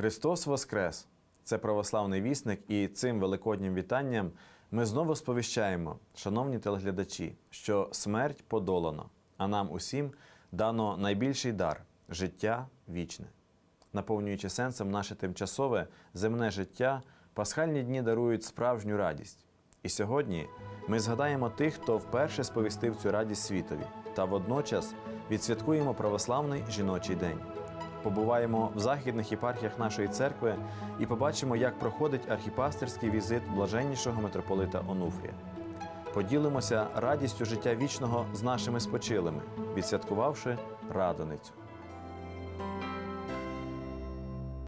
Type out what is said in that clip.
Христос Воскрес! Це православний вісник, і цим великоднім вітанням ми знову сповіщаємо, шановні телеглядачі, що смерть подолано, а нам усім дано найбільший дар життя вічне. Наповнюючи сенсом наше тимчасове земне життя, пасхальні дні дарують справжню радість. І сьогодні ми згадаємо тих, хто вперше сповістив цю радість світові, та водночас відсвяткуємо православний жіночий день. Побуваємо в західних єпархіях нашої церкви і побачимо, як проходить архіпастерський візит блаженнішого митрополита Онуфрія. Поділимося радістю життя вічного з нашими спочилими, відсвяткувавши радоницю.